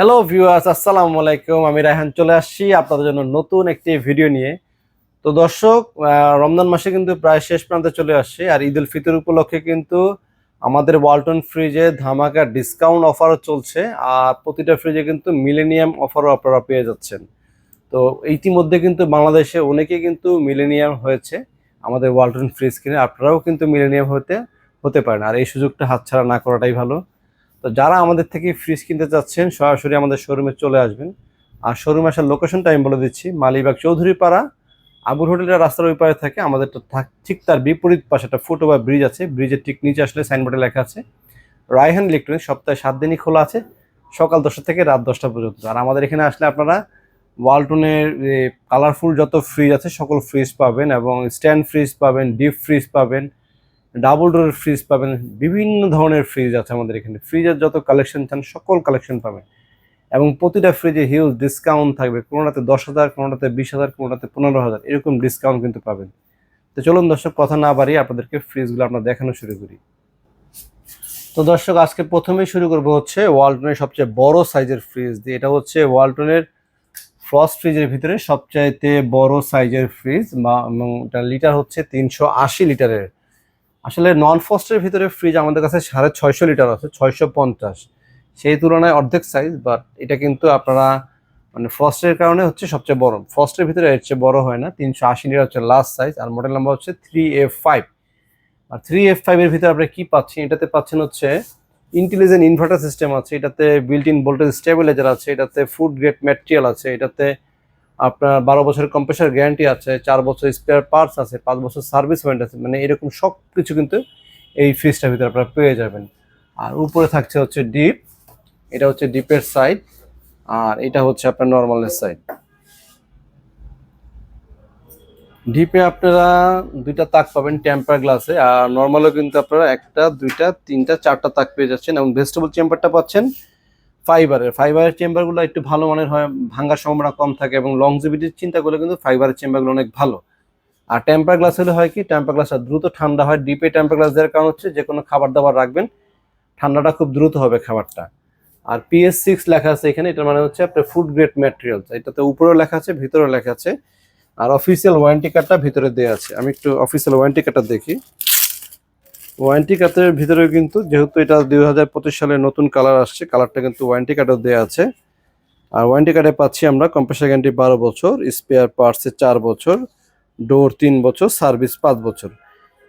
Hello viewers আসসালামু আলাইকুম। আমি রায়হান চলে আসছি আপনাদের জন্য নতুন একটি ভিডিও নিয়ে। তো দর্শক রমজান মাসে কিন্তু প্রায় শেষ প্রান্তে চলে আসছে আর ঈদ উল ফিতর উপলক্ষে কিন্তু আমাদের ওয়ালটন ফ্রিজে ধামাকা ডিসকাউন্ট অফারও চলছে আর প্রতিটা ফ্রিজে কিন্তু মিলেনিয়াম অফারও আপনারা পেয়ে যাচ্ছেন। তো ইতিমধ্যে কিন্তু বাংলাদেশে অনেকে কিন্তু মিলেনিয়াম হয়েছে আমাদের ওয়ালটন ফ্রিজ কিনে। আপনারাও কিন্তু মিলেনিয়াম হতে হতে পারেন আর এই সুযোগটা হাতছাড়া না করাটাই ভালো। তো যারা আমাদের থেকে ফ্রিজ কিনতে চাচ্ছেন, সরাসরি আমাদের শোরুমে চলে আসবেন। আর শোরুমে আসার লোকেশনটা আমি বলে দিচ্ছি, মালিবাগ চৌধুরী পাড়া আবুর হোটেলের রাস্তার ওই পারে থাকে, আমাদের ঠিক তার বিপরীত পাশে একটা ফুটওভার ব্রিজ আছে। ব্রিজের ঠিক নিচে আসলে সাইনবোর্ডে লেখা আছে, রায়হান ইলেকট্রনিক্স সপ্তাহে সাত দিনই খোলা আছে, সকাল দশটা থেকে রাত দশটা পর্যন্ত। আর আমাদের এখানে আসলে আপনারা ওয়ালটনের কালারফুল যত ফ্রিজ আছে, সকল ফ্রিজ পাবেন এবং স্ট্যান্ড ফ্রিজ পাবেন ডিপ ফ্রিজ পাবেন। ডাবল ডোরের ফ্রিজ পাবেন, বিভিন্ন ধরনের ফ্রিজ আছে আমাদের এখানে। ফ্রিজের যত কালেকশন চান, সকল কালেকশন পাবেন। এবং প্রতিটা ফ্রিজে হিউজ ডিসকাউন্ট থাকবে। কোনোটাতে দশ হাজার, কোনোটাতে বিশ হাজার, কোনোটাতে পনেরো হাজার, এরকম ডিসকাউন্ট কিন্তু পাবেন। তো চলুন দর্শক, কথা না বাড়িয়ে আপনাদেরকে ফ্রিজগুলো আমরা দেখানো শুরু করি। তো দর্শক, আজকে প্রথমেই শুরু করব হচ্ছে ওয়ালটনের সবচেয়ে বড় সাইজের ফ্রিজ দিয়ে। এটা হচ্ছে ওয়ালটনের ফ্রস্ট ফ্রিজের ভিতরে সবচাইতে বড় সাইজের ফ্রিজ বা এবং এটা লিটার হচ্ছে তিনশো আশি লিটারের আসলে নন ফস্টের ভিতরে ফ্রিজ আমাদের কাছে সাড়ে ছয়শো লিটার আছে, ছয়শো পঞ্চাশ। সেই তুলনায় অর্ধেক সাইজ বাট এটা কিন্তু আপনারা মানে ফ্রস্টের কারণে হচ্ছে সবচেয়ে বড়। ফ্রস্টের ভিতরে এর চেয়ে বড় হয় না, তিনশো আশি লিটার হচ্ছে লাস্ট সাইজ আর মডেল নাম্বার হচ্ছে থ্রি এফ ফাইভ আর থ্রি এফ ফাইভের ভিতরে আপনারা কী পাচ্ছেন? এটাতে পাচ্ছেন হচ্ছে ইন্টেলিজেন্ট ইনভার্টার সিস্টেম আছে, এটাতে বিল্ট ইন ভোল্টেজ স্টেবিলাইজার আছে, এটাতে ফুড গ্রেড ম্যাটেরিয়াল আছে, এটাতে আপনার বারো বছরের কম্প্রেসার গ্যারান্টি আছে, চার বছর স্পেয়ার পার্টস আছে, পাঁচ বছর সার্ভিস ওয়ারেন্টি আছে মানে এরকম সব কিছু কিন্তু এই ফ্রিজটার ভিতরে আপনারা পেয়ে যাবেন। আর উপরে থাকছে হচ্ছে ডিপ এটা হচ্ছে ডিপের সাইড আর এটা হচ্ছে আপনার নর্মালের সাইড ডিপে আপনারা দুইটা তাক পাবেন টেম্পার গ্লাসে আর নর্মালও কিন্তু আপনারা একটা, দুইটা, তিনটা, চারটা তাক পেয়ে যাচ্ছেন, এবং ভেজিটেবল চেম্বারটা পাচ্ছেন ফাইবারের ফাইবারের চেম্বারগুলো একটু ভালো মানের হয় ভাঙার সম্ভাবনা কম থাকে এবং লংজিভিটির চিন্তা করলে কিন্তু ফাইবারের চেম্বারগুলো অনেক ভালো। আর টেম্পার গ্লাস হলে হয় কি টেম্পার গ্লাসটা দ্রুত ঠান্ডা হয় ডিপে টেম্পার গ্লাস দেওয়ার কারণ হচ্ছে যে কোনো খাবার দাবার রাখবেন, ঠান্ডাটা খুব দ্রুত হবে খাবারটা। আর পিএস সিক্স লেখা আছে এখানে, এটার মানে হচ্ছে আপনার ফুড গ্রেড ম্যাটেরিয়ালস এটাতে উপরেও লেখা আছে, ভিতরেও লেখা আছে। আর অফিসিয়াল ওয়ারেন্টি কার্ডটা ভিতরে দেওয়া আছে। আমি একটু অফিসিয়াল ওয়ারেন্টি কার্ডটা দেখি। ওয়ারেন্টি কার্ডের ভিতরে কিন্তু, যেহেতু এটা দুই হাজার পঁচিশ সালের নতুন কালার আসছে, কালারটা কিন্তু ওয়ারেন্টি কার্ডও দেওয়া আছে। আর ওয়ারেন্টি কার্ডে পাচ্ছি আমরা কম্প্রেসার গ্যারান্টি বারো বছর, স্পেয়ার পার্টসে চার বছর, ডোর তিন বছর, সার্ভিস পাঁচ বছর।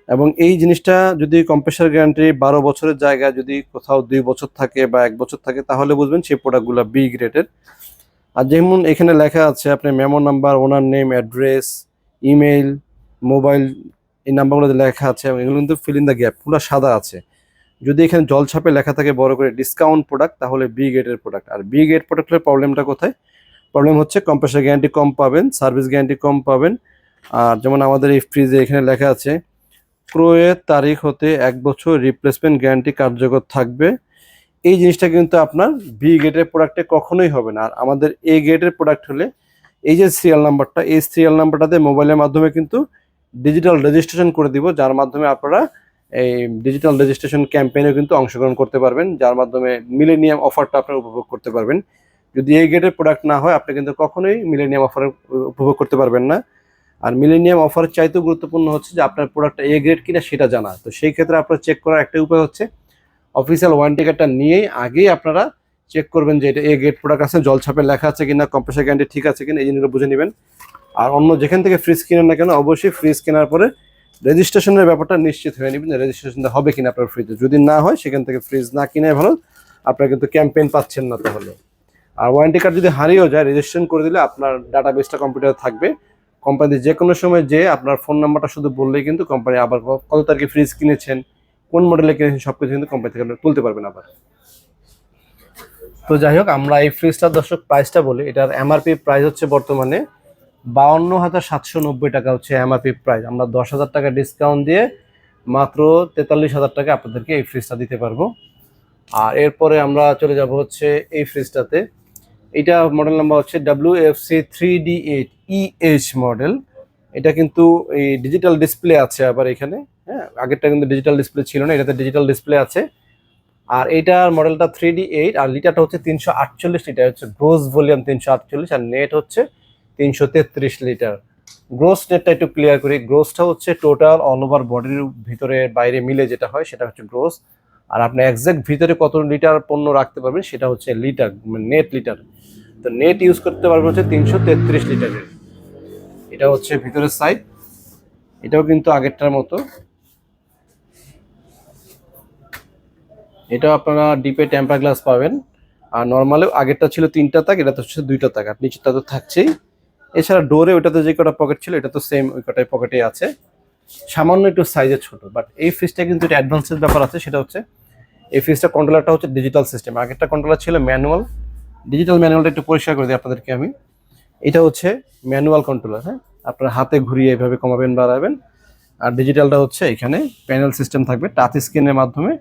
এবং এই জিনিসটা যদি কম্প্রেসার গ্যারান্টি বারো বছরের জায়গায় যদি কোথাও দুই বছর থাকে বা এক বছর থাকে, তাহলে বুঝবেন সেই প্রোডাক্টগুলো বি গ্রেডের। আর যেমন এখানে লেখা আছে আপনার memo number, owner name, address, email, mobile এই নাম্বারগুলোতে লেখা আছে এবং এগুলো কিন্তু ফিল ইন দ্য গ্যাপ পুরো সাদা আছে। যদি এখানে জল ছাপে লেখা থাকে বড় করে ডিসকাউন্ট প্রোডাক্ট তাহলে বি গেটের প্রোডাক্ট আর বি গেট প্রোডাক্টের প্রবলেমটা কোথায়? প্রবলেম হচ্ছে কম্প্রেসার গ্যারান্টি কম পাবেন সার্ভিস গ্যারান্টি কম পাবেন। আর যেমন আমাদের এই ফ্রিজে এখানে লেখা আছে ক্রয়ের তারিখ হতে এক বছর রিপ্লেসমেন্ট গ্যারান্টি কার্যকর থাকবে। এই জিনিসটা কিন্তু আপনার বি গেটের প্রোডাক্টে কখনোই হবে না। আর আমাদের এ গেটের প্রোডাক্ট হলে এই যে সিরিয়াল নাম্বারটা এই সিরিয়াল নাম্বারটাতে মোবাইলের মাধ্যমে কিন্তু ডিজিটাল রেজিস্ট্রেশন করে দিব, যার মাধ্যমে আপনারা এই ডিজিটাল রেজিস্ট্রেশন ক্যাম্পেইনে কিন্তু অংশগ্রহণ করতে পারবেন, যার মাধ্যমে মিলেনিয়াম অফারটা আপনারা উপভোগ করতে পারবেন। যদি এই গ্রেডের প্রোডাক্ট না হয়, আপনি কিন্তু কখনোই মিলেনিয়াম অফার উপভোগ করতে পারবেন না। আর মিলেনিয়াম অফার চাইতেও গুরুত্বপূর্ণ হচ্ছে যে আপনার প্রোডাক্টটা এ গ্রেড কিনা সেটা জানা। তো সেই ক্ষেত্রে আপনার চেক করার একটা উপায় হচ্ছে অফিসিয়াল ওয়ারেন্টি কার্ডটা নিয়েই আগেই আপনারা চেক করবেন যে এটা এ গ্রেড প্রোডাক্ট আছে, জল ছাপে লেখা আছে কিনা কম্প্রেসার গ্যারান্টি ঠিক আছে কিনা, এই জিনিসগুলো বুঝে নেবেন। আর অন্য যেখান থেকে ফ্রিজ কিনেন না কেন, অবশ্যই ফ্রিজ কেনার পরে রেজিস্ট্রেশনের ব্যাপারটা নিশ্চিত হয়ে নেবেন রেজিস্ট্রেশনটা হবে কিনা আপনার ফ্রিজে যদি না হয়, সেখান থেকে ফ্রিজ না কিনে ভালো। আপনারা কিন্তু ক্যাম্পেইন পাচ্ছেন না তাহলে। আর ওয়ারেন্টি কার্ড যদি হারিয়েও যায় রেজিস্ট্রেশন করে দিলে আপনার ডাটা বেসটা কম্পিউটারে থাকবে। কোম্পানিতে যে কোনো সময় যে আপনার ফোন নাম্বারটা শুধু বললেই কিন্তু কোম্পানি আবার কত তারিখে ফ্রিজ কিনেছেন কোন মডেলে কিনেছেন সব কিছু কিন্তু কোম্পানি থেকে তুলতে পারবেন আবার। তো যাই হোক, আমরা এই ফ্রিজটার দর্শক প্রাইসটা বলি, এটার এমআরপি প্রাইস হচ্ছে বর্তমানে বাউন্ন হাজার সাতশো নব্বই টাকা হচ্ছে এমআরপি প্রাইস আমরা দশ হাজার টাকা ডিসকাউন্ট দিয়ে মাত্র তেতাল্লিশ হাজার টাকা আপনাদেরকে এই ফ্রিজটা দিতে পারব। আর এরপরে আমরা চলে যাব হচ্ছে এই ফ্রিজটাতে এটা মডেল নাম্বার হচ্ছে W F C three D eight EH model এটা কিন্তু এই ডিজিটাল ডিসপ্লে আছে আবার এখানে। হ্যাঁ আগেরটা কিন্তু ডিজিটাল ডিসপ্লে ছিল না, এটাতে ডিজিটাল ডিসপ্লে আছে। আর এইটার মডেলটা থ্রি ডি এইট আর লিটারটা হচ্ছে তিনশো আটচল্লিশ লিটার। হচ্ছে গ্রোস ভলিউম তিনশো আটচল্লিশ, আর নেট হচ্ছে তিনশো তেত্রিশ লিটার। গ্রোস নেটটা একটু ক্লিয়ার করি। গ্রোসটা হচ্ছে টোটাল অল ওভার বডির ভিতরে বাইরে মিলে যেটা হয়, সেটা হচ্ছে গ্রোস আর আপনি একজ্যাক্ট ভিতরে কত লিটার পণ্য রাখতে পারবেন, সেটা হচ্ছে লিটার নেট লিটার। তো নেট ইউজ করতে পারবেন হচ্ছে তিনশো তেত্রিশ লিটারের। এটা হচ্ছে ভিতরের সাইড এটাও কিন্তু আগেরটার মতো। এটাও আপনারা ডিপে টেম্পার গ্লাস পাবেন। আর নর্মালেও আগেরটা ছিল তিনটা তাক, এটা তো হচ্ছে দুইটা তাক। আর নিচেরটা তো থাকছেই। এছাড়া ডোরে ওটাতে যে কটা পকেট ছিল, এটা তো সেম ওই কটাই পকেটে আছে। সামান্য একটু সাইজে ছোট বাট এই ফ্রিজটা কিন্তু এটা অ্যাডভান্সের ব্যাপার আছে, সেটা হচ্ছে এই ফ্রিজটা কন্ট্রোলারটা হচ্ছে ডিজিটাল সিস্টেম আগেরটা কন্ট্রোলার ছিল ম্যানুয়াল ডিজিটাল ম্যানুয়ালটা একটু পরিষ্কার করে দিই আপনাদেরকে আমি। এটা হচ্ছে ম্যানুয়াল কন্ট্রোলার হ্যাঁ? আপনার হাতে ঘুরিয়ে এভাবে কমাবেন, বাড়াবেন। আর ডিজিটালটা হচ্ছে এখানে প্যানেল সিস্টেম থাকবে টাচ স্ক্রিনের মাধ্যমে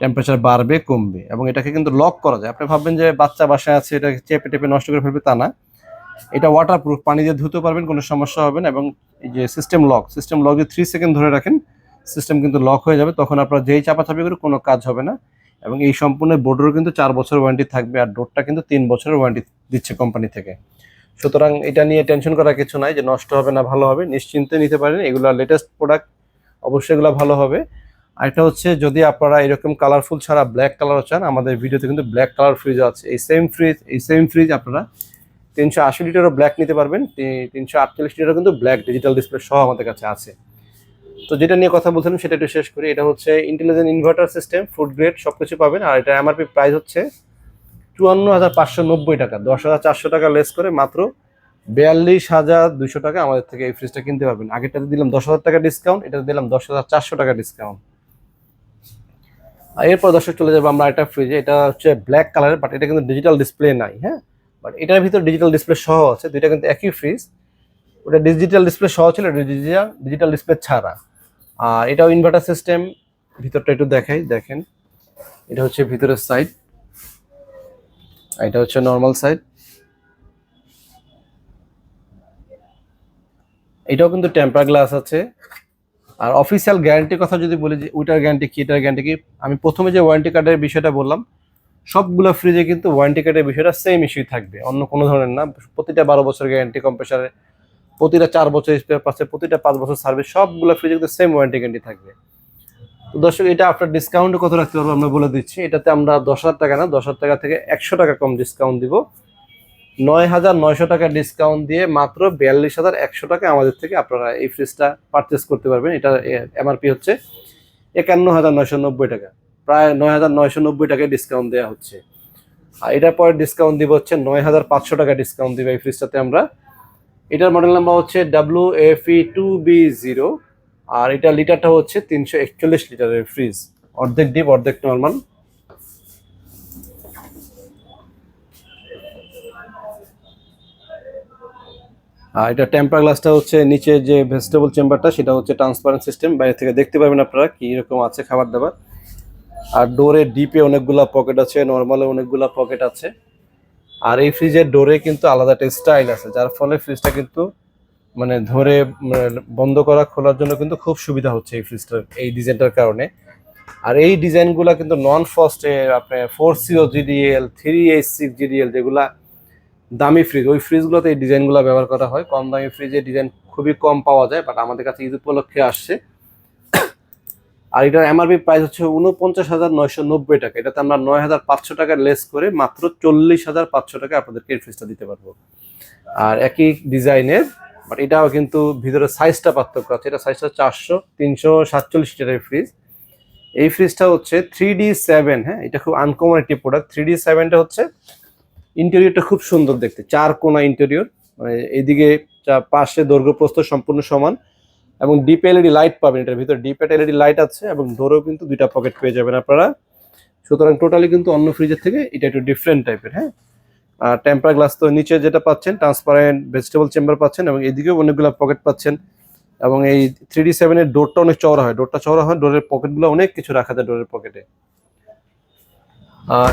টেম্পারেচার বাড়বে, কমবে। এবং এটাকে কিন্তু লক করা যায়। আপনি ভাববেন যে বাচ্চা বাসায় আছে, এটা চেপে টেপে নষ্ট করে ফেলবে, তা না। এটা ওয়াটার প্রুফ পানি দিয়ে ধুতে পারবেন, কোনো সমস্যা হবে না এবং এই যে সিস্টেম লক সিস্টেম লক যদি থ্রি সেকেন্ড ধরে রাখেন সিস্টেম কিন্তু লক হয়ে যাবে, তখন আপনার যেই চাপাচাপি করে কোনো কাজ হবে না এবং এই সম্পূর্ণ বোর্ডেরও কিন্তু চার বছর ওয়ারেন্টি থাকবে আর ডোরটা কিন্তু তিন বছরের ওয়ারেন্টি দিচ্ছে কোম্পানি থেকে। সুতরাং এটা নিয়ে টেনশন করার কিছু নাই যে নষ্ট হবে না ভালো হবে, নিশ্চিন্তে নিতে পারেন, এগুলো লেটেস্ট প্রোডাক্ট অবশ্যই এগুলো ভালো হবে। আর এটা হচ্ছে যদি আপনারা এরকম কালারফুল ছাড়া ব্ল্যাক কালারও চান, আমাদের ভিডিওতে কিন্তু ব্ল্যাক কালার ফ্রিজ আছে, এই সেম ফ্রিজ এই সেম ফ্রিজ আপনারা তিনশো আশি লিটারও ব্ল্যাক নিতে পারবেন তিনশো আটচল্লিশ লিটারও কিন্তু ব্ল্যাক ডিজিটাল ডিসপ্লে সহ আমাদের কাছে আছে। তো যেটা নিয়ে কথা বলছিলাম সেটা একটু শেষ করি, এটা হচ্ছে intelligent inverter system food grade সব কিছু পাবেন, আর এটা এমআরপি প্রাইস হচ্ছে চুয়ান্ন হাজার পাঁচশো নব্বই টাকা, দশ হাজার চারশো টাকা লেস করে মাত্র বিয়াল্লিশ হাজার দুশো টাকা আমাদের থেকে এই ফ্রিজটা কিনতে পারবেন। আগেরটাতে দিলাম দশ হাজার টাকা ডিসকাউন্ট এটাতে দিলাম দশ হাজার চারশো টাকা ডিসকাউন্ট এরপর দর্শক চলে যাব আমরা একটা ফ্রিজে এটা হচ্ছে ব্ল্যাক কালারের বাট এটা কিন্তু ডিজিটাল ডিসপ্লে নাই হ্যাঁ? বাট এটার ভিতরে ডিজিটাল ডিসপ্লে সহ আছে, দুইটা কিন্তু একই ফ্রিজ ওটা ডিজিটাল ডিসপ্লে সহ ছিল ডিজিটাল ডিজিটাল ডিসপ্লে ছাড়া। আর এটাও ইনভার্টার সিস্টেম ভিতরটা একটু দেখাই, দেখেন। এটা হচ্ছে ভিতরের সাইড এটা হচ্ছে নর্মাল সাইড এটাও কিন্তু টেম্পার গ্লাস আছে। আর অফিসিয়াল গ্যারান্টির কথা যদি বলি যে, ওইটার গ্যারান্টি কি, এটার গ্যারান্টি কি? আমি প্রথমে যে ওয়ারেন্টি কার্ডের বিষয়টা বললাম সবগুলো ফ্রিজে কিন্তু ওয়ারেন্টি কার্ডের বিষয়টা সেম ইস্যুই থাকবে। অন্য কোনো ধরনের না। প্রতিটা বারো বছর গ্যারান্টি কম্প্রেসারে প্রতিটা চার বছর স্পেয়ার পাচ্ছে প্রতিটা পাঁচ বছর সার্ভিস সবগুলো ফ্রিজে কিন্তু সেম ওয়ারেন্টি গ্যারান্টি থাকবে। তো দর্শক, এটা আপনার ডিসকাউন্ট কত রাখতে পারব আমরা বলে দিচ্ছি। এটাতে আমরা দশ হাজার টাকা না, দশ হাজার টাকা থেকে একশো টাকা কম ডিসকাউন্ট দিব। নয় হাজার নয়শো টাকা ডিসকাউন্ট দিয়ে মাত্র বিয়াল্লিশ হাজার একশো টাকা আমাদের থেকে আপনারা এই ফ্রিজটা পারচেস করতে পারবেন। এটা এমআরপি হচ্ছে একান্ন হাজার নয়শো নব্বই টাকা। প্রায় নয় হাজার নয়শো নব্বই টাকায় ডিসকাউন্ট দেওয়া হচ্ছে। আর এটার পরে ডিসকাউন্ট দিব হচ্ছে নয় হাজার পাঁচশো টাকা ডিসকাউন্ট দিব এই ফ্রিজটাতে আমরা। এটার মডেল নাম্বার হচ্ছে W F E two B zero আর এটা লিটারটা হচ্ছে তিনশো একচল্লিশ লিটারের ফ্রিজ অর্ধেক ডিপ অর্ধেক নর্মাল আর এটা টেম্পার গ্লাসটা হচ্ছে নিচে যে ভেজিটেবল চেম্বারটা সেটা হচ্ছে ট্রান্সপারেন্ট সিস্টেম বাইরে থেকে দেখতে পাবেন আপনারা কি রকম আছে খাবার দাবার আর ডোরে ডিপে অনেকগুলা পকেট আছে নর্মালে অনেকগুলা পকেট আছে। আর এই ফ্রিজের ডোরে কিন্তু আলাদা একটা স্টাইল আছে, যার ফলে ফ্রিজটা কিন্তু মানে ধরে মানে বন্ধ করা, খোলার জন্য কিন্তু খুব সুবিধা হচ্ছে এই ফ্রিজটার এই ডিজাইনটার কারণে। আর এই ডিজাইনগুলা কিন্তু নন ফস্টে আপনার four CO GDL three H six GDL যেগুলা দামি ফ্রিজ ওই ফ্রিজগুলোতে এই ডিজাইনগুলো ব্যবহার করা হয়। কম দামি ফ্রিজের ডিজাইন খুবই কম পাওয়া যায় বাট আমাদের কাছে ঈদ উপলক্ষে আসছে। আর এটার এমআরপি প্রাইস হচ্ছে উনপঞ্চাশ হাজার নয়শো নব্বই টাকা। এটাতে আমরা নয় হাজার পাঁচশো টাকা লেস করে মাত্র চল্লিশ হাজার পাঁচশো টাকা আপনাদেরকে এই ফ্রিজটা দিতে পারব। আর একই ডিজাইনের বাট এটাও কিন্তু ভিতরে সাইজটা পার্থক্য আছে। এটা সাইজটা চারশো, তিনশো সাতচল্লিশ লিটারের ফ্রিজ এই ফ্রিজটা হচ্ছে থ্রি ডি সেভেন হ্যাঁ? এটা খুব আনকমন একটি প্রোডাক্ট থ্রি ডি সেভেনটা হচ্ছে ইন্টেরিয়রটা খুব সুন্দর দেখতে, চার কোনা ইন্টেরিয়র মানে এইদিকে পাশে দৈর্ঘ্য প্রস্থ সম্পূর্ণ সমান। এবং ডিপ এলইডি লাইট পাবেন এটার ভিতরে। ডিপ এলইডি লাইট আছে এবং ডোরেও কিন্তু দুইটা পকেট পেয়ে যাবেন আপনারা। সুতরাং টোটালি কিন্তু অন্য ফ্রিজের থেকে এটা একটু ডিফারেন্ট টাইপের হ্যাঁ? আর টেম্পার গ্লাস তো নিচে যেটা পাচ্ছেন ট্রান্সপারেন্ট ভেজিটেবল চেম্বার পাচ্ছেন এবং এদিকেও অনেকগুলো পকেট পাচ্ছেন। এবং এই থ্রি ডি সেভেনের ডোরটা অনেক চওড়া হয়। ডোরটা চওড়া হয় ডোরের পকেটগুলো অনেক কিছু রাখা যায় ডোরের পকেটে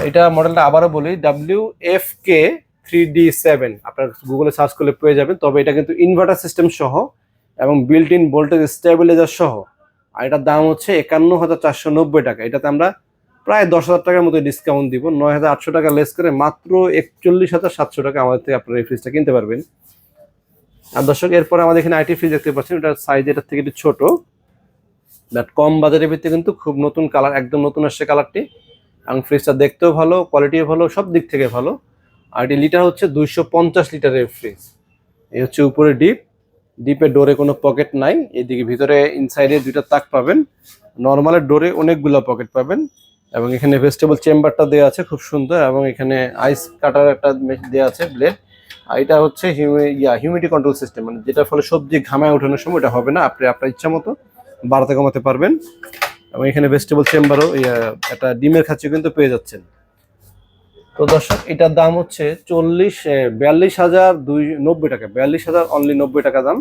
এটা মডেলটা আবারও বলি W F K three D seven আপনার গুগলে সার্চ করলে পেয়ে যাবেন। তবে এটা কিন্তু ইনভার্টার সিস্টেম সহ এবং বিল্ট ইন ভোল্টেজ স্টেবিলাইজার সহ। আর এটার দাম হচ্ছে একান্ন হাজার চারশো নব্বই টাকা। এটাতে আমরা প্রায় দশ হাজার টাকার মতো ডিসকাউন্ট দিব। নয় হাজার আটশো টাকা লেস করে মাত্র একচল্লিশ হাজার সাতশো টাকা আমাদের থেকে আপনারা এই ফ্রিজটা কিনতে পারবেন। আর দর্শক, এরপরে আমাদের এখানে আইটি ফ্রিজ দেখতে পাচ্ছেন। এটার সাইজ এটার থেকে একটু ছোট। বাট কম বাজারের ভিত্তিতে কিন্তু খুব নতুন কালার একদম নতুন আসছে কালারটি এবং ফ্রিজটা দেখতেও ভালো কোয়ালিটিও ভালো, সব দিক থেকে ভালো। আর এটি লিটার হচ্ছে দুইশো পঞ্চাশ লিটারের ফ্রিজ এই হচ্ছে উপরে ডিপ ডিপের ডোরে কোনো পকেট নাই, এদিকে ভিতরে ইনসাইডে দুইটা তাক পাবেন। নর্মালের ডোরে অনেকগুলো পকেট পাবেন এবং এখানে ভেজিটেবল চেম্বারটা দেওয়া আছে খুব সুন্দর এবং এখানে আইস কাটার একটা দেওয়া আছে ব্লেড আর এটা হচ্ছে ইয়া হিউমিডিটি কন্ট্রোল সিস্টেম মানে যেটার ফলে সবজি ঘামায় ওঠানোর সময় এটা হবে না, আপনি আপনার ইচ্ছা মতো বাড়াতে কমাতে পারবেন। এবং এখানে ভেজিটেবল চেম্বারও একটা ডিমের খাচ্ছি কিন্তু পেয়ে যাচ্ছেন। তো দর্শক, এটার দাম হচ্ছে চল্লিশ বিয়াল্লিশ হাজার দুই, নব্বই টাকা। বিয়াল্লিশ হাজার অনলি নব্বই টাকা দাম।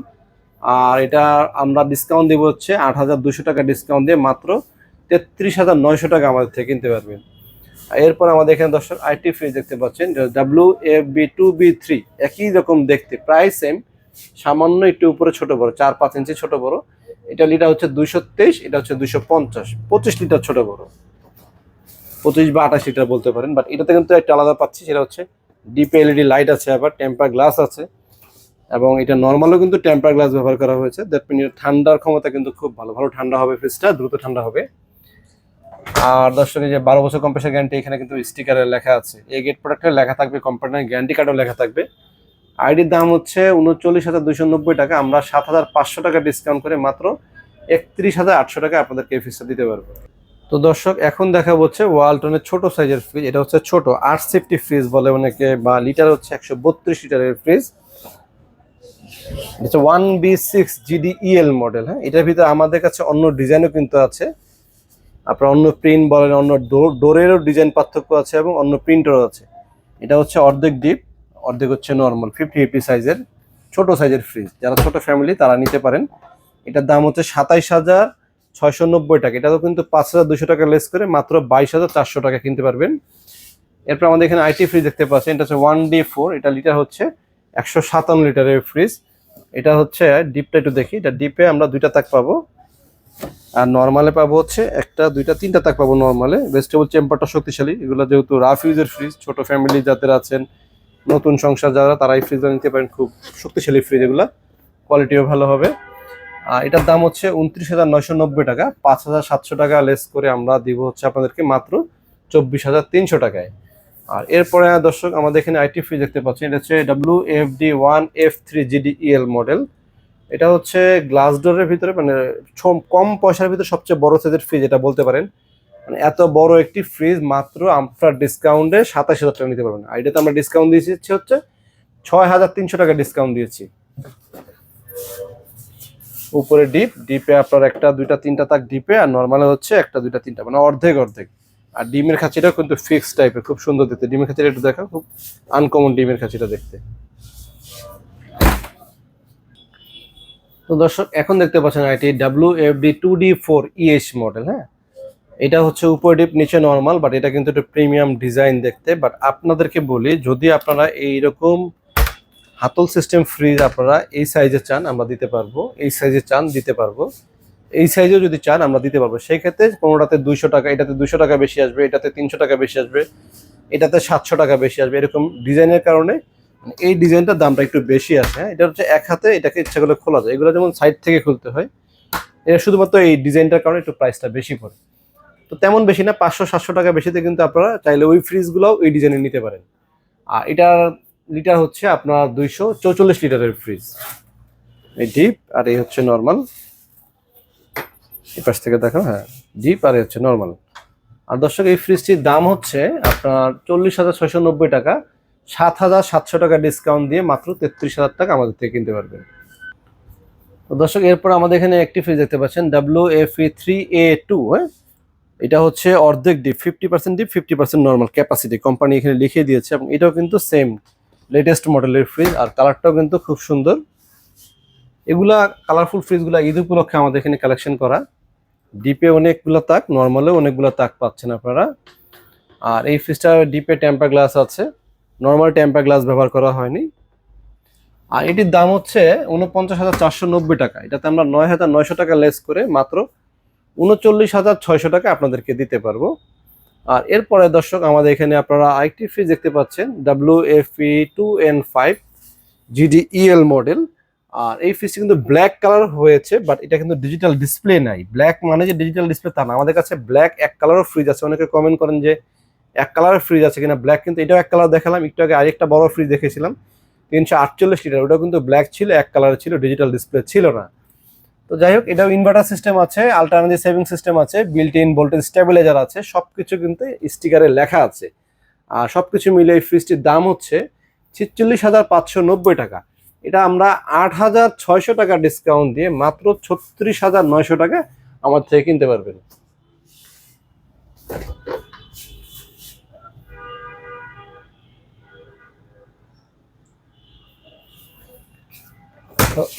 আর এটা আমরা ডিসকাউন্ট দেবো হচ্ছে আট হাজার দুশো টাকা ডিসকাউন্ট দিয়ে মাত্র তেত্রিশ হাজার নয়শো টাকা আমাদের থেকে কিনতে পারবেন। এরপর আমাদের এখানে দর্শক আইটি ফ্রিজ দেখতে পাচ্ছেন W F B two B three একই রকম দেখতে, প্রায় সেম সামান্য একটু উপরে ছোট বড়, চার পাঁচ ইঞ্চি ছোট বড়। এটা লিটার হচ্ছে দুইশো তেইশ, এটা হচ্ছে দুইশো পঞ্চাশ। পঁচিশ লিটার ছোট বড়। পঁচিশ বা আঠাশ লিটার বলতে পারেন বাট এটাতে কিন্তু একটা আলাদা পাচ্ছি, সেটা হচ্ছে ডিপ এলইডি লাইট আছে আবার টেম্পার গ্লাস আছে, এবং এটা নর্মালও কিন্তু টেম্পার গ্লাস ব্যবহার করা হয়েছে দ্যাট মিন ঠান্ডার ক্ষমতা কিন্তু খুব ভালো ভালো ঠান্ডা হবে ফ্রিজটা দ্রুত ঠান্ডা হবে। আর দর্শকের যে বারো বছর কম্প্রেসার গ্যারান্টি এখানে কিন্তু স্টিকারে লেখা আছে, এই গেট প্রোডাক্টের লেখা থাকবে কোম্পানির গ্যারান্টি কার্ডও লেখা থাকবে। আইডির দাম হচ্ছে উনচল্লিশ হাজার দুইশো নব্বই টাকা, আমরা সাত হাজার পাঁচশো টাকা ডিসকাউন্ট করে মাত্র একত্রিশ হাজার আটশো টাকা আপনাদেরকে এই ফ্রিজটা দিতে পারব। তো দর্শক, এখন দেখা হচ্ছে ওয়ালটনের ছোট সাইজের ফ্রিজ এটা হচ্ছে ছোট আট সেফটি ফ্রিজ বলে অনেকে, বা লিটার হচ্ছে একশো বত্রিশ লিটারের ফ্রিজ হচ্ছে one B six GD EL model হ্যাঁ? এটার ভিতরে আমাদের কাছে অন্য ডিজাইনও কিন্তু আছে। আপনার অন্য প্রিন্ট বলেন, অন্য ডোরেরও ডিজাইন পার্থক্য আছে এবং অন্য প্রিন্টেরও আছে। এটা হচ্ছে অর্ধেক ডিপ অর্ধেক হচ্ছে নর্মাল ফিফটি ফিফটি সাইজের ছোট সাইজের ফ্রিজ যারা ছোট ফ্যামিলি তারা নিতে পারেন। এটার দাম হচ্ছে সাতাইশ হাজার ছয়শো নব্বই টাকা। এটাও কিন্তু পাঁচ হাজার দুশো টাকা লেস করে মাত্র বাইশ হাজার চারশো টাকা কিনতে পারবেন। এরপর আমাদের এখানে আইটি ফ্রিজ দেখতে পাচ্ছেন, এটা হচ্ছে ওয়ান ডি ফোর এটা লিটার হচ্ছে একশো সাতান্ন লিটারের ফ্রিজ এটা হচ্ছে ডিপটা একটু দেখি, এটা ডিপে আমরা দুইটা তাক পাবো। আর নর্মালে পাবো হচ্ছে একটা, দুইটা, তিনটা তাক পাবো নর্মালে ভেজিটেবল চেম্বারটা শক্তিশালী, এগুলো যেহেতু রাফ ইউজের ফ্রিজ ছোট ফ্যামিলি যাদের আছেন, নতুন সংসার যারা, তারা এই ফ্রিজটা নিতে পারেন, খুব শক্তিশালী ফ্রিজ এগুলো। কোয়ালিটিও ভালো হবে। এটার দাম হচ্ছে উনত্রিশ হাজার নয়শো নব্বই টাকা। পাঁচ হাজার সাতশো টাকা লেস করে আমরা দিব হচ্ছে আপনাদেরকে মাত্র চব্বিশ হাজার তিনশো টাকায়। আর এরপরে দর্শক, আমাদের এখানে আইটি ফ্রিজ দেখতে পাচ্ছেন। এটা হচ্ছে W F D one F three GD EL model এটা হচ্ছে গ্লাস ডোরের ভিতরে মানে কম পয়সার ভিতরে সবচেয়ে বড় সাইজের ফ্রিজ এটা বলতে পারেন। মানে এত বড় একটি ফ্রিজ মাত্র আপনার ডিসকাউন্টে সাতাশ হাজার টাকা নিতে পারবেন আর এটাতে আমরা ডিসকাউন্ট দিয়েছি হচ্ছে ছয় হাজার তিনশো টাকা ডিসকাউন্ট দিয়েছি। উপরে ডিপ ডিপে আপনার একটা, দুইটা, তিনটা তাক ডিপে আর নর্মালে হচ্ছে একটা, দুইটা, তিনটা মানে অর্ধেক অর্ধেক। আর ডিমের খাঁচিটাও কিন্তু ফিক্স টাইপের খুব সুন্দর দেখতে। ডিমের খাঁচিটা একটু দেখা খুব আনকমন ডিমের খাঁচিটা দেখতে। তো দর্শক, এখন দেখতে পাচ্ছেন এটি W F D two D four ES model হ্যাঁ? এটা হচ্ছে উপর ডিপ নিচে নর্মাল বাট এটা কিন্তু একটা প্রিমিয়াম ডিজাইন দেখতে। বাট আপনাদেরকে বলি, যদি আপনারা এইরকম হাতল সিস্টেম ফ্রিজ আপনারা এই সাইজে চান, আমরা দিতে পারব। এই সাইজে চান, দিতে পারব। এই সাইজেও যদি চান, আমরা দিতে পারব। সেই ক্ষেত্রে কোনোটাতে দুইশো টাকা, এটাতে দুশো টাকা বেশি আসবে, এটাতে তিনশো টাকা বেশি আসবে, এটাতে সাতশো টাকা বেশি আসবে, এরকম ডিজাইনের কারণে। মানে এই ডিজাইনটার দামটা একটু বেশি আছে হ্যাঁ। এটা হচ্ছে এক হাতে, এটাকে ইচ্ছা করলে খোলা যায়। এগুলো যেমন সাইড থেকে খুলতে হয়, এটা শুধুমাত্র এই ডিজাইনটার কারণে একটু প্রাইসটা বেশি পড়ে। তো তেমন বেশি না, পাঁচশো, সাতশো টাকা বেশিতে কিন্তু আপনারা চাইলে ওই ফ্রিজগুলোও এই ডিজাইনে নিতে পারেন। আর এটার লিটার হচ্ছে আপনার দুইশো চৌচল্লিশ লিটারের ফ্রিজ এই ডিপ আর এই হচ্ছে নর্মাল এই পাশ থেকে দেখো হ্যাঁ ডিপ আর এই হচ্ছে নর্মাল আর দর্শক, এই ফ্রিজটির দাম হচ্ছে আপনার চল্লিশ হাজার ছয়শো নব্বই টাকা। সাত হাজার সাতশো টাকা ডিসকাউন্ট দিয়ে মাত্র তেত্রিশ হাজার টাকা আমাদের থেকে কিনতে পারবেন। তো দর্শক, এরপর আমাদের এখানে একটি ফ্রিজ দেখতে পাচ্ছেন W F E three A two হ্যাঁ? এটা হচ্ছে অর্ধেক deep fifty percent deep fifty percent normal capacity company এখানে লিখে দিয়েছে এবং এটাও কিন্তু সেম লেটেস্ট মডেলের ফ্রিজ আর কালারটাও কিন্তু খুব সুন্দর। এগুলা কালারফুল ফ্রিজগুলো ঈদ উপলক্ষে আমাদের এখানে কালেকশন করা। ডিপে অনেকগুলো তাক নর্মালে অনেকগুলো তাক পাচ্ছেন আপনারা। আর এই ফ্রিজটা ডিপে টেম্পার গ্লাস আছে। নর্মাল টেম্পার গ্লাস ব্যবহার করা হয়নি। আর এটির দাম হচ্ছে উনপঞ্চাশ হাজার চারশো নব্বই টাকা। এটাতে আমরা নয় হাজার নয়শো টাকা লেস করে মাত্র উনচল্লিশ হাজার ছয়শো টাকা আপনাদেরকে দিতে পারব। আর এরপরে দর্শক, আমাদের এখানে আপনারা আরেকটি ফ্রিজ দেখতে পাচ্ছেন W F E two N five GDEL model আর এই ফ্রিজটি কিন্তু ব্ল্যাক কালার হয়েছে বাট এটা কিন্তু ডিজিটাল ডিসপ্লে নাই। ব্ল্যাক মানে যে ডিজিটাল ডিসপ্লে তা না। আমাদের কাছে ব্ল্যাক এক কালারও ফ্রিজ আছে। অনেকে কমেন্ট করেন যে এক কালারের ফ্রিজ আছে কিনা। ব্ল্যাক কিন্তু এটাও এক কালার দেখালাম। একটু আগে আরেকটা বড় ফ্রিজ দেখেছিলাম। তিনশো আটচল্লিশ লিটার ওটা কিন্তু ব্ল্যাক ছিল, এক কালার ছিল ডিজিটাল ডিসপ্লে ছিল না। তো যাই হোক, এটাও ইনভার্টার সিস্টেম আছে আল্টারনেটিভ সেভিং সিস্টেম আছে বিল্ট ইন ভোল্টেজ স্টেবিলাইজার আছে সব কিছু কিন্তু স্টিকারে লেখা আছে। আর সব কিছু মিলে এই ফ্রিজটির দাম হচ্ছে ছিচল্লিশ হাজার পাঁচশো নব্বই টাকা। এটা আমরা আট হাজার ছয়শো টাকা ডিসকাউন্ট দিয়ে মাত্র ছত্রিশ হাজার নয়শো টাকা আমার থেকে কিনতে পারবেন।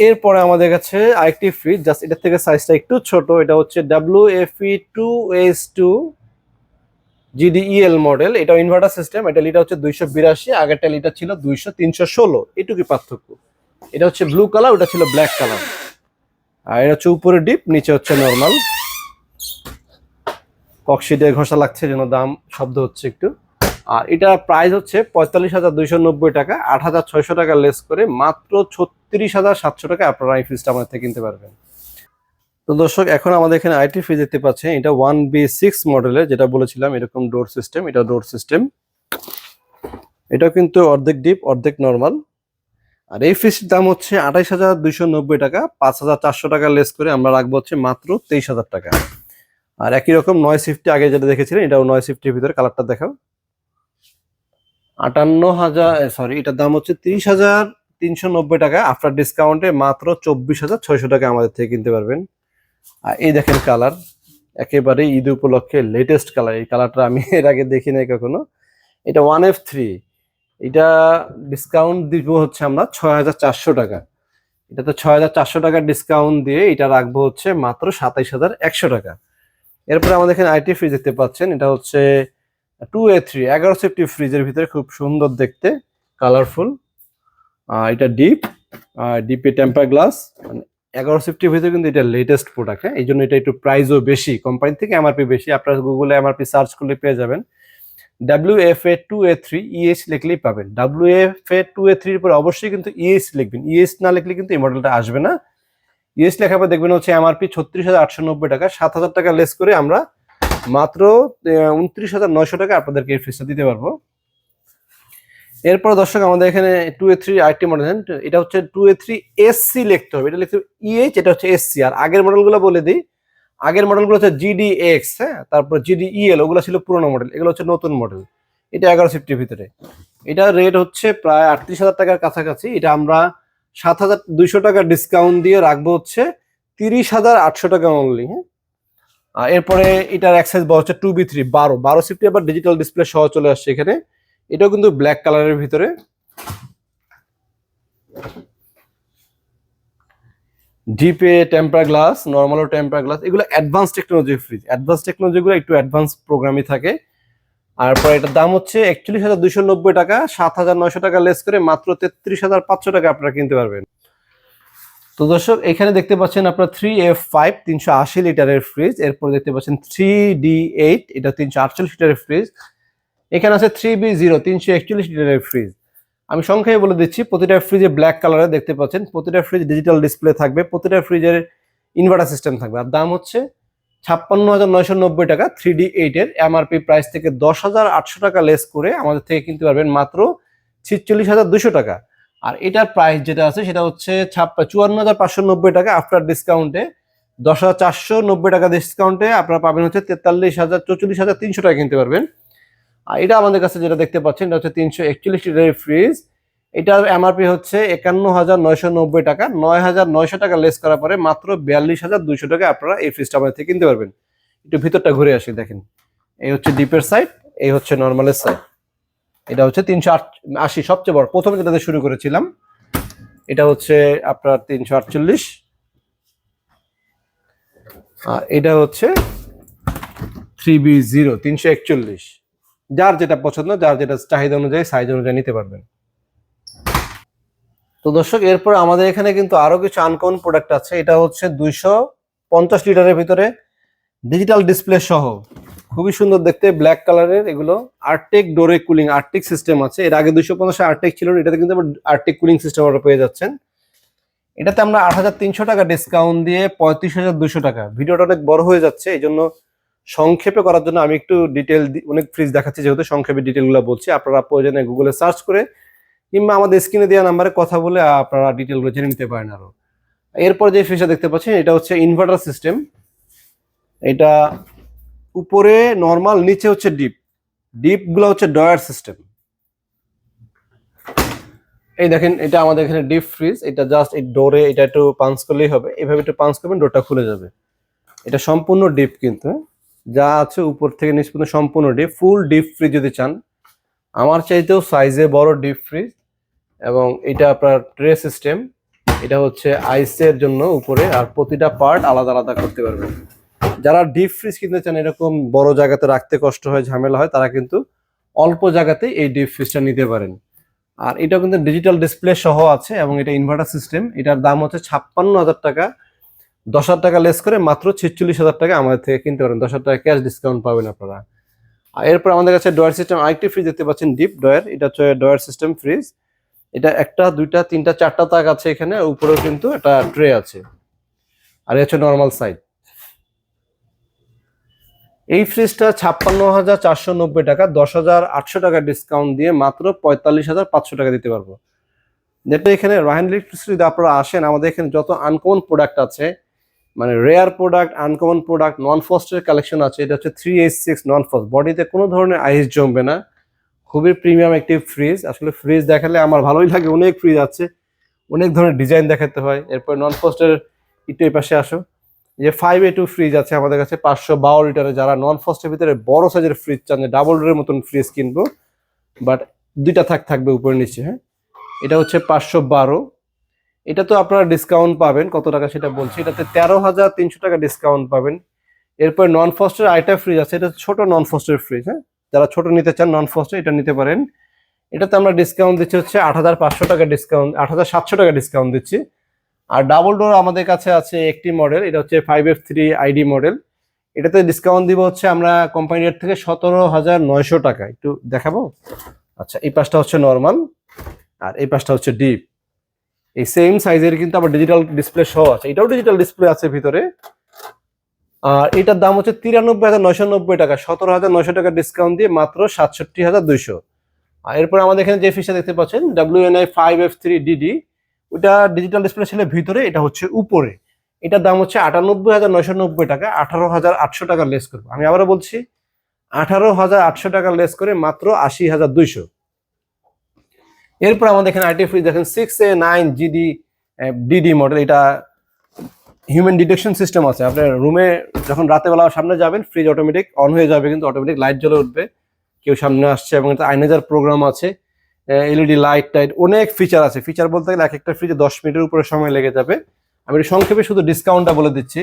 এরপরে আমাদের কাছে আরেকটি ফ্রিজ জাস্ট এটার থেকে সাইজটা একটু ছোট, এটা হচ্ছে W F two S two GDEL model এটা ইনভার্টার সিস্টেম এটা লিটার হচ্ছে দুইশো বিরাশি, আগেরটা লিটার ছিল দুইশো তিনশো ষোলো এটুকুই পার্থক্য। এটা হচ্ছে ব্লু কালার ওটা ছিল ব্ল্যাক কালার আর এটা হচ্ছে উপরে ডিপ নিচে হচ্ছে নর্মাল ককশিটে ঘষা লাগছে যেন দাম, শব্দ হচ্ছে একটু। আর এটা প্রাইস হচ্ছে পঁয়তাল্লিশ হাজার নব্বই টাকা, আট হাজার ছয়শো টাকা লেস করে, মাত্র ছত্রিশ হাজার সাতশো টাকা আপনারা এই ফ্রিজটা আমাদের থেকে কিনতে পারবেন। তো দর্শক, এখন আমাদের এখানে আইটি ফ্রিজ দেখতে পাচ্ছেন। এটা ওয়ান বি সিক্স মডেলের, যেটা বলেছিলাম, এরকম ডোর সিস্টেম এটা ডোর সিস্টেম এটাও কিন্তু অর্ধেক ডিপ অর্ধেক নর্মাল আর এই ফ্রিজটির দাম হচ্ছে আঠাইশ হাজার দুইশো নব্বই টাকা। পাঁচ হাজার চারশো টাকা লেস করে আমরা রাখব হচ্ছে মাত্র তেইশ হাজার টাকা। আর একই রকম নয় সিফটি আগে যেটা দেখেছিলেন, এটাও নয় সিফটির ভিতরে কালারটা দেখাও। আটান্ন হাজার সরি এটার দাম হচ্ছে তিরিশ হাজার তিনশো নব্বই টাকা। আফটার ডিসকাউন্টে মাত্র চব্বিশ হাজার ছয়শো টাকা আমাদের থেকে কিনতে পারবেন। আর এই দেখেন কালার একেবারে ঈদ উপলক্ষে লেটেস্ট কালার এই কালারটা আমি এর আগে দেখি নাই কখনো। এটা ওয়ান এফ থ্রি। এটা ডিসকাউন্ট দিব হচ্ছে আমরা ছয় হাজার চারশো টাকা। এটা তো ছয় হাজার চারশো টাকা ডিসকাউন্ট দিয়ে এটা রাখব হচ্ছে মাত্র সাতাইশ হাজার একশো টাকা। এরপরে আমাদের এখানে আইটি ফ্রিজ দেখতে পাচ্ছেন। এটা হচ্ছে টু এ থ্রি এগারো সেফটি ফ্রিজের ভিতরে খুব সুন্দর দেখতে কালারফুল এটা ডিপ আর ডিপে টেম্পার গ্লাস এগারো সেফটির ভিতরে কিন্তু এটা লেটেস্ট প্রোডাক্ট হ্যাঁ? এই জন্য এটা একটু প্রাইসও বেশি কোম্পানি থেকে এমআরপি বেশি। আপনারা গুগলে এমআরপি সার্চ করলে পেয়ে যাবেন। W F A two A three ES লিখলেই পাবেন। W F A two A থ্রির পরে অবশ্যই কিন্তু ইএস লিখবেন। ইএস না লিখলে কিন্তু এই মডেলটা আসবে না। ইএস লেখার পর দেখবেন হচ্ছে এমআরপি ছত্রিশ হাজার আটশো নব্বই টাকা, সাত হাজার টাকা লেস করে আমরা মাত্র উনত্রিশ হাজার নয়শো টাকা আপনাদেরকে এই ফ্রিজটা দিতে পারব। এরপর দর্শক, আমাদের এখানে টু এ থ্রি আরেকটি মডেল এটা হচ্ছে টু এ থ্রি এসসি লিখতে হবে। এটা লিখতে হবে ইএইচ এটা হচ্ছে এসসি আর আগের মডেলগুলো বলে দিই। আগের মডেলগুলো হচ্ছে জিডি এক্স হ্যাঁ? তারপর জিডি ইএল ওগুলো ছিল পুরোনো মডেল এগুলো হচ্ছে নতুন মডেল এটা এগারো সিফটির ভিতরে। এটা রেট হচ্ছে প্রায় আটত্রিশ হাজার টাকার কাছাকাছি। এটা আমরা সাত হাজার দুইশো টাকা ডিসকাউন্ট দিয়ে রাখব হচ্ছে তিরিশ হাজার আটশো টাকা অনলি হ্যাঁ? এরপরে এটার এক্সাইজ বড় হচ্ছে টু বি থ্রি বারো। বারো সিফটি আবার ডিজিটাল ডিসপ্লে সহ চলে আসছে এখানে। এটাও কিন্তু ব্ল্যাক কালারের ভিতরে। ডিপে টেম্পার গ্লাস নর্মালও টেম্পার গ্লাস এগুলো অ্যাডভান্স টেকনোলজি ফ্রিজ অ্যাডভান্স টেকনোলজিগুলো একটু অ্যাডভান্স প্রোগ্রামই থাকে। আর পরে এটার দাম হচ্ছে একচল্লিশ হাজার দুশো নব্বই টাকা, সাত হাজার নয়শো টাকা লেস করে মাত্র তেত্রিশ হাজার পাঁচশো টাকা আপনারা কিনতে পারবেন। তো দর্শক, এখানে দেখতে পাচ্ছেন আপনার থ্রি এফ ফাইভ তিনশো আশি লিটারের ফ্রিজ এরপর দেখতে পাচ্ছেন থ্রি ডি এইট এটা তিনশো আটচল্লিশ লিটারের ফ্রিজ এখানে আছে থ্রি বি জিরো তিনশো একচল্লিশ লিটারের ফ্রিজ আমি সংখ্যায় বলে দিচ্ছি, প্রতিটা ফ্রিজে ব্ল্যাক কালারে দেখতে পাচ্ছেন। প্রতিটা ফ্রিজ ডিজিটাল ডিসপ্লে থাকবে, প্রতিটা ফ্রিজের ইনভার্টার সিস্টেম থাকবে। আর দাম হচ্ছে ছাপ্পান্ন হাজার নয়শো নব্বই টাকা থ্রি ডি এইটের এমআরপি প্রাইস থেকে দশ হাজার আটশো টাকা লেস করে আমাদের থেকে কিনতে পারবেন মাত্র ছিচল্লিশ হাজার দুশো টাকা। আর এটার প্রাইস যেটা আছে, সেটা হচ্ছে ছাপ্পা, চুয়ান্ন হাজার পাঁচশো নব্বই টাকা আফটার ডিসকাউন্টে দশ হাজার চারশো নব্বই টাকা ডিসকাউন্টে আপনারা পাবেন হচ্ছে তেতাল্লিশ হাজার, চৌচল্লিশ হাজার তিনশো টাকা কিনতে পারবেন। আর এটা আমাদের কাছে যেটা দেখতে পাচ্ছেন, এটা হচ্ছে তিনশো একচল্লিশ লিটারের ফ্রিজ। এটার এমআরপি হচ্ছে একান্ন হাজার নয়শো নব্বই টাকা। নয় হাজার নয়শো টাকা লেস করার পরে মাত্র বিয়াল্লিশ হাজার দুইশো টাকা আপনারা এই ফ্রিজটা আমাদের থেকে কিনতে পারবেন। একটু ভিতরটা ঘুরে আসি, দেখেন। এই হচ্ছে ডিপের সাইড এই হচ্ছে নর্মালের সাইড এটা হচ্ছে তিনশো আশি, সবচেয়ে বড়। প্রথমে যেটাতে শুরু করেছিলাম, এটা হচ্ছে আপনার তিনশো আটচল্লিশ। আর এটা হচ্ছে থ্রি বি জিরো তিনশো একচল্লিশ। যার যেটা পছন্দ, যার যেটা চাহিদা অনুযায়ী সাইজ অনুযায়ী নিতে পারবেন। তো দর্শক, এরপর আমাদের এখানে কিন্তু আরও কিছু আনকমন প্রোডাক্ট আছে। এটা হচ্ছে দুইশো পঞ্চাশ লিটারের ভিতরে ডিজিটাল ডিসপ্লে সহ। খুবই সুন্দর দেখতে ব্ল্যাক কালারের এগুলো। আর্টেক ডোরে কুলিং আর্টেক সিস্টেম আছে। এর আগে দুশো পঞ্চাশ আর্টেক ছিল, এটাতে কিন্তু আর্টেক কুলিং সিস্টেম আপনারা পেয়ে যাচ্ছেন। এটাতে আমরা আট হাজার তিনশো টাকা ডিসকাউন্ট দিয়ে পঁয়ত্রিশ হাজার দুশো টাকা। ভিডিওটা অনেক বড় হয়ে যাচ্ছে এই জন্য সংক্ষেপে করার জন্য আমি একটু ডিটেল অনেক ফ্রিজ দেখাচ্ছি যেহেতু সংক্ষেপে ডিটেলগুলো বলছি। আপনারা প্রয়োজনে গুগলে সার্চ করে কিংবা আমাদের স্ক্রিনে দেওয়া নাম্বারে কথা বলে আপনারা ডিটেলগুলো জেনে নিতে পারেন আরও এরপর যে ফ্রিজটা দেখতে পাচ্ছেন, এটা হচ্ছে ইনভার্টার সিস্টেম এটা উপরে নর্মাল নিচে হচ্ছে ডিপ ডিপগুলো হচ্ছে ডয়ার সিস্টেম এই দেখেন, এটা আমাদের এখানে ডিপ ফ্রিজ এটা জাস্ট এই ডোরে এটা একটু পাঞ্চ করলেই হবে। এভাবে একটু পাঞ্চ করবেন ডোরটা খুলে যাবে। এটা সম্পূর্ণ ডিপ কিন্তু হ্যাঁ? যা আছে উপর থেকে নিচ পর্যন্ত সম্পূর্ণ ডিপ ফুল ডিপ ফ্রিজ যদি চান। আমার চাইতেও সাইজে বড় ডিপ ফ্রিজ এবং এটা আপনার ট্রে সিস্টেম এটা হচ্ছে আইসের জন্য উপরে আর প্রতিটা পার্ট আলাদা আলাদা করতে পারবেন যারা ডিপ ফ্রিজ কিনতে চান, এরকম বড় জায়গাতে রাখতে কষ্ট হয়, ঝামেলা হয়, তারা কিন্তু অল্প জায়গাতে এই ডিপ ফ্রিজটা নিতে পারেন। আর এটা কিন্তু ডিজিটাল ডিসপ্লে সহ আছে এবং এটা ইনভার্টার সিস্টেম এটার দাম হচ্ছে ছাপ্পান্ন হাজার টাকা। দশ হাজার টাকা লেস করে মাত্র ছেচল্লিশ হাজার টাকা আমাদের থেকে কিনতে পারেন দশ হাজার টাকা ক্যাশ ডিসকাউন্ট পাবেন আপনারা। আর এরপর আমাদের কাছে ডয়ার সিস্টেম আরেকটি ফ্রিজ দেখতে পাচ্ছেন ডিপ ডয়ার এটা হচ্ছে ডয়ার সিস্টেম ফ্রিজ এটা একটা, দুইটা, তিনটা, চারটা তাক আছে এখানে উপরেও কিন্তু একটা ট্রে আছে। আর হচ্ছে নর্মাল সাইজ এই ফ্রিজটা ছাপ্পান্ন হাজার চারশো নব্বই টাকা, দশ হাজার আটশো টাকা ডিসকাউন্ট দিয়ে মাত্র পঁয়তাল্লিশ হাজার পাঁচশো টাকা দিতে পারব। যেটা এখানে রায়ন ইলেকট্রিসিটি আপনারা আসেন, আমাদের এখানে যত আনকমন প্রোডাক্ট আছে মানে rare product uncommon product non ফস্টের collection আছে। এটা হচ্ছে three H six non frost বডিতে কোনো ধরনের আইস জমবে না। খুবই প্রিমিয়াম একটি ফ্রিজ আসলে ফ্রিজ দেখালে আমার ভালোই লাগে। অনেক ফ্রিজ আছে। অনেক ধরনের ডিজাইন দেখাতে হয়। এরপর নন ফস্টের একটু এই পাশে আসো। যে ফাইভ এ টু ফ্রিজ আছে আমাদের কাছে। পাঁচশো বারো লিটারের। যারা নন ফস্টের ভিতরে বড় সাইজের ফ্রিজ চান, যে ডাবল ডোরের মতন ফ্রিজ কিনবো। বাট দুইটা থাক, থাকবে উপরে নিচে হ্যাঁ? এটা হচ্ছে পাঁচশো বারো। এটা তো আপনারা ডিসকাউন্ট পাবেন, কত টাকা সেটা বলছি। এটাতে তেরো হাজার তিনশো টাকা ডিসকাউন্ট পাবেন। এরপর নন ফস্টের আইটা ফ্রিজ আছে, এটা ছোট নন ফস্টের ফ্রিজ হ্যাঁ? যারা ছোট নিতে চান নন ফস্টে এটা নিতে পারেন। এটাতে আমরা ডিসকাউন্ট দিচ্ছি হচ্ছে আট হাজার পাঁচশো টাকা ডিসকাউন্ট আট হাজার সাতশো টাকা ডিসকাউন্ট দিচ্ছি। আর ডাবল ডোর আমাদের কাছে আছে একটি মডেল এটা হচ্ছে five F three ID model এটাতে ডিসকাউন্ট দিব হচ্ছে আমরা কোম্পানি রেট থেকে সতেরো হাজার নয়শো টাকা। একটু দেখাবো? আচ্ছা এই পাশটা হচ্ছে নর্মাল আর এই পাশটা হচ্ছে ডিপ এই সেম সাইজের কিন্তু আবার ডিজিটাল ডিসপ্লে সহ আছে। এটাও ডিজিটাল ডিসপ্লে আছে ভিতরে। আর এটার দাম হচ্ছে তিরানব্বই হাজার নব্বই টাকা, সতেরো হাজার নয়শো টাকা ডিসকাউন্ট দিয়ে মাত্র সাতষট্টি হাজার দুইশো। আর এরপর আমাদের এখানে যে ফিসটা দেখতে পাচ্ছেন W N I five F three DD ওটা ডিজিটাল ডিসপ্লে ছিল ভিতরে, এটা হচ্ছে উপরে। এটার দাম হচ্ছে আটানব্বই হাজার নয়শো নব্বই টাকা, আঠারো হাজার আটশো টাকা লেস করব। আমি আবারও বলছি, আঠারো হাজার আটশো টাকা লেস করে মাত্র আশি হাজার দুইশো। এরপর আমাদের এখানে আইটি ফ্রিজ দেখেন six A nine GD DD model এটা হিউম্যান ডিটেকশন সিস্টেম আছে। আপনার রুমে যখন রাতেবেলা সামনে যাবেন ফ্রিজ অটোমেটিক অন হয়ে যাবে, কিন্তু অটোমেটিক লাইট জ্বলে উঠবে। কেউ সামনে আসছে এবং এটা আইনেজার প্রোগ্রাম আছে এলইডি লাইট টাইট অনেক ফিচার আছে। ফিচার বলতে গেলে এক একটা ফ্রিজে দশ মিনিটের উপরে সময় লেগে যাবে। আমি সংক্ষেপে শুধু ডিসকাউন্টটা বলে দিচ্ছি।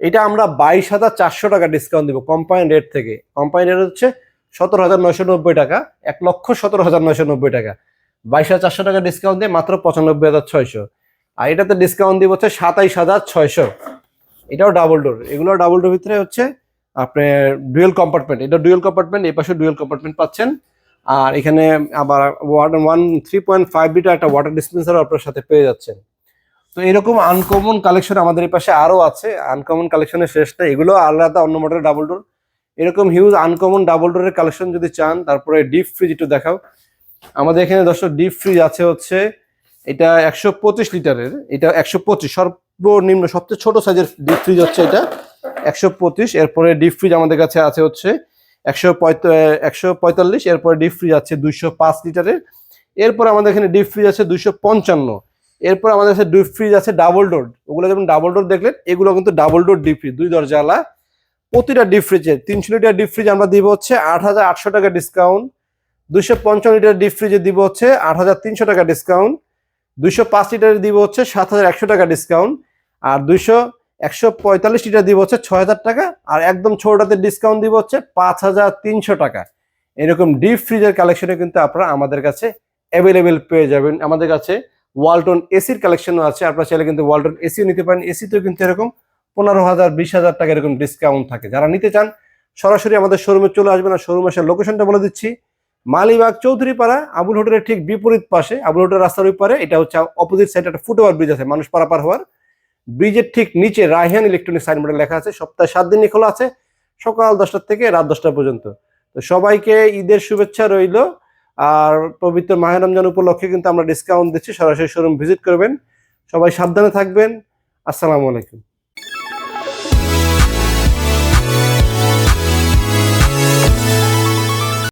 এটা আমরা বাইশ হাজার চারশো টাকা ডিসকাউন্ট দিব কোম্পানি রেট থেকে। কোম্পানি রেট হচ্ছে সতেরো হাজার নয়শো নব্বই টাকা, এক লক্ষ সতেরো হাজার নয়শো নব্বই টাকা। বাইশ হাজার চারশো টাকা ডিসকাউন্ট দিয়ে মাত্র পঁচানব্বই হাজার ছয়শো। আর এটাতে ডিসকাউন্ট দিব হচ্ছে সাতাইশ হাজার ছয়শো। এটাও ডাবল ডোর এগুলো ডাবল ডোর ভিতরে হচ্ছে আপনার ডুয়েল কম্পার্টমেন্ট এটা ডুয়েল কম্পার্টমেন্ট এই পাশে ডুয়েল কম্পার্টমেন্ট পাচ্ছেন। আর এখানে আবার one three point five litre একটা ওয়াটার ডিসপেন্সারও আপনার সাথে পেয়ে যাচ্ছেন। তো এরকম আনকমন কালেকশন আমাদের এই পাশে আরও আছে। আনকমন কালেকশনের শেষটা, এগুলো আলাদা, অন্য মডেলের ডাবল ডোর এরকম হিউজ আনকমন ডাবল ডোরের কালেকশন যদি চান, তারপরে ডিপ ফ্রিজ একটু দেখাও। আমাদের এখানে দর্শক ডিপ ফ্রিজ আছে হচ্ছে, এটা একশো পঁচিশ লিটারের, এটা একশো পঁচিশ, সর্বনিম্ন, সবচেয়ে ছোট সাইজের ডিপ ফ্রিজ হচ্ছে এটা, একশো পঁচিশ, এরপরে ডিপ ফ্রিজ আমাদের কাছে আছে হচ্ছে একশো একশো পঁয়তাল্লিশ, এরপরে ডিপ ফ্রিজ আছে দুইশো পাঁচ লিটারের, এরপর আমাদের এখানে ডিপ ফ্রিজ আছে দুইশো পঞ্চান্ন, এরপর আমাদের কাছে ডিপ ফ্রিজ আছে ডাবল ডোর ওগুলো যেমন ডাবল ডোর দেখলেন, এগুলো কিন্তু ডাবল ডোর ডিপ ফ্রিজ দুই দরজাওয়ালা প্রতিটা ডিপ ফ্রিজে তিনশো লিটার ডিপ ফ্রিজ আমরা দিব হচ্ছে আট হাজার আটশো টাকা ডিসকাউন্ট দুইশো পঞ্চান্ন লিটার ডিপ ফ্রিজে দিব হচ্ছে আট হাজার তিনশো টাকা ডিসকাউন্ট দুইশো পাঁচ লিটারের দিব হচ্ছে সাত হাজার একশো টাকা ডিসকাউন্ট আর দুইশো একশো পঁয়তাল্লিশ লিটার দিব হচ্ছে ছয় হাজার টাকা, আর একদম ছোটটাতে ডিসকাউন্ট দিব হচ্ছে পাঁচ হাজার তিনশো টাকা। এরকম ডিপ ফ্রিজের কালেকশনে কিন্তু আপনারা আমাদের কাছে অ্যাভেলেবেল পেয়ে যাবেন। আমাদের কাছে ওয়ালটন এসির কালেকশনও আছে, আপনারা চাইলে কিন্তু ওয়ালটন এসিও নিতে পারেন। এসিতেও কিন্তু এরকম পনেরো হাজার, বিশ হাজার টাকা এরকম ডিসকাউন্ট থাকে। যারা নিতে চান, সরাসরি আমাদের শোরুমে চলে আসবেন, আর শোরুম আসার লোকেশনটা বলে দিচ্ছি। মালিবাগ চৌধুরী পাড়া আবুল হোটেলের ঠিক বিপরীত পাশে, আবুল হোটেল রাস্তার ওই পারে, এটা হচ্ছে অপোজিট সাইডে একটা ফুটওভার ব্রিজ আছে, মানুষ পারাপার হওয়ার। ব্রিজের ঠিক নিচে রায়হান ইলেকট্রনিক সাইনবোর্ডে লেখা আছে, সপ্তাহে সাত দিনই খোলা আছে, সকাল দশটা থেকে রাত দশটা পর্যন্ত। তো সবাইকে ঈদের শুভেচ্ছা রইল, আর পবিত্র মাহের রমজান উপলক্ষে কিন্তু আমরা ডিসকাউন্ট দিচ্ছি, সরাসরি শোরুম ভিজিট করবেন। সবাই সাবধানে থাকবেন, আসসালামু আলাইকুম।